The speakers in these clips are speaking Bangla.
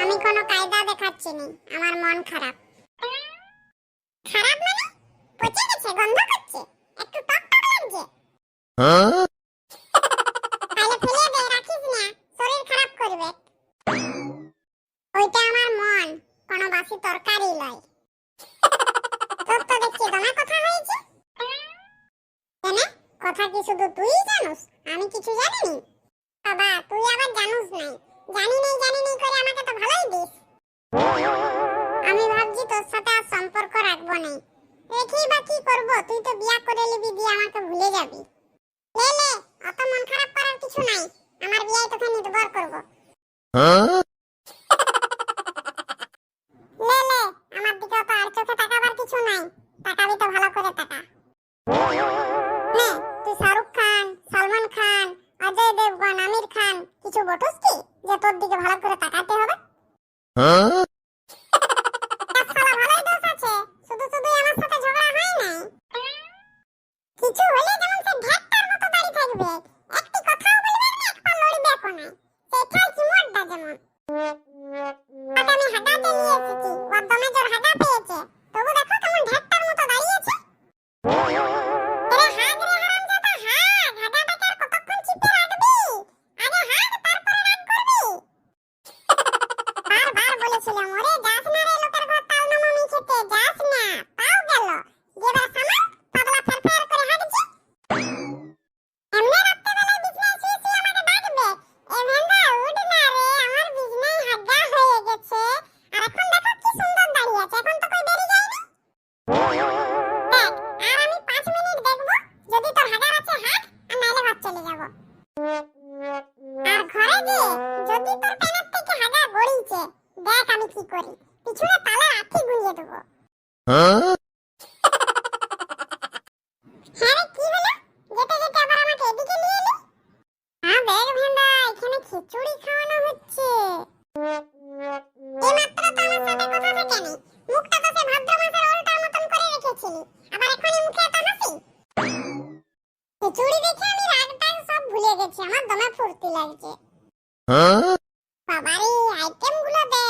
আমি কোনো কায়দা দেখাচ্ছি নি, আমার মন খারাপ। খারাপ মানে? পচে গেছে, গন্ধ করছে। একটু টক টক লাগছে। তরকারি লয় তোর তো দেখছি দমে কথা হয়েছে কেন কথা কি শুধু তুই জানোস? আমি কিছু জানিনি? বাবা, তুই আবার জানোস নাই। জানি নেই জানি নেই করে আমাকে তো ভালোই দিস। আমি ভাবছি তোর সাথে আর সম্পর্ক রাখব না রেখেই বা কি করব, তুই তো বিয়া করে নিবি, দিয়ে আমাকে ভুলে যাবি। লে লে, অত মন খারাপ করার কিছু নাই। আমার বিয়ায় তোকে নির্ভর করব। লে লে, আমার দিকে তো আর চোখে তাকাবার কিছু নাই। তাকাবি তো ভালো করে তাকা। হ্যাঁ কি হলো যেতে যেতে আবার আমাকে এদিকে নিয়ে এলি? হ্যাঁ দেখ ভেন্দা এখানে খিচুড়ি খাওয়ানো হচ্ছে। এইমাত্র তো আমার সাথে কথা থাকেনি মুখটা তো সে ভাদ্র মাসের ওলটার মতন করে রেখেছিলি। আবার এখনই মুখে এত হাসি? খিচুড়ি দেখে আমি রাগটা সব ভুলে গেছি। আমার দমে ফুর্তি লাগছে। বাবারে আইটেমগুলো দেখ।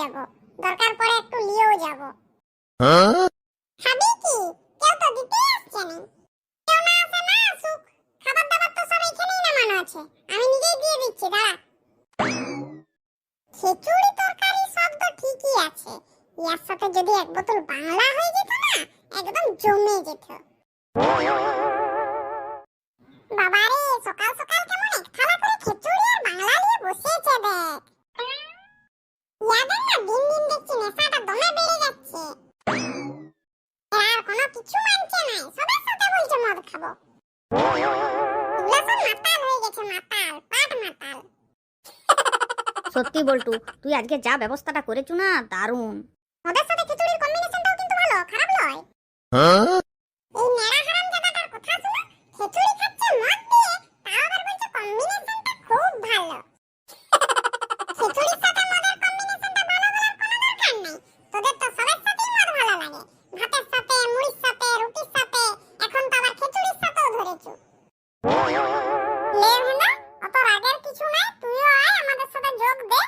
যাব। দরকার পড়ে একটু নিয়েও যাব। খাবি কি? কেউ তো দিতেই আসছে না। কেউ না আসে না আসুক। খাবার দাবার তো সব এখানেই নামানো আছে। আমি নিজেই দিয়ে দিচ্ছি দাঁড়া। খিচুড়ি তরকারি সব তো ঠিকই আছে। ইয়ার সাথে যদি এক বোতল বাংলা হয়ে যেত না একদম জমে যেত। বাবারে সকাল সকাল কেমন এক থালা করে খিচুড়ি আর বাংলা নিয়ে বসেছে দেখ। মাতাল হয়ে গেছে মাতাল পাট মাতাল। সত্যি বলটু তুই আজকে যা ব্যবস্থাটা করেছ না দারুণ। ওদের সাথে খিচুড়ির কম্বিনেশনটাও কিন্তু ভালো খারাপ নয়। যোগ দে।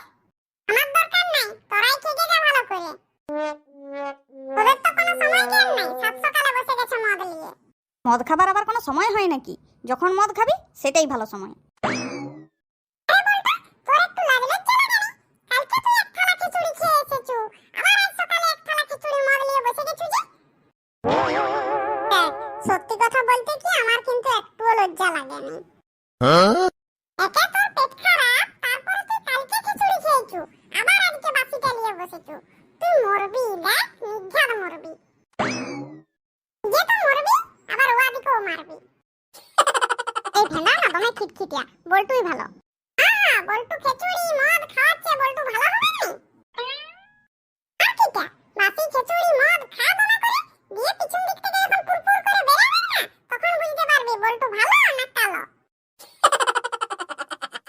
আমার দরকার নাই, তোরাই যা ভালো করে। তো কোনো সময় নাই সকালে বসে গেছে মদ মদ খাবার আবার কোনো সময় হয় নাকি? যখন মদ খাবি, সেটাই ভালো সময়। ঠান্ডা না, দমে খিটখিটিয়া বল্টুই ভালো। আ, বল্টু খিচুড়ি, মদ খাচ্ছে, বল্টু ভালো হবে না আর কিটা মাসি খিচুড়ি, মদ খা দমে করে? দিয়ে পিছন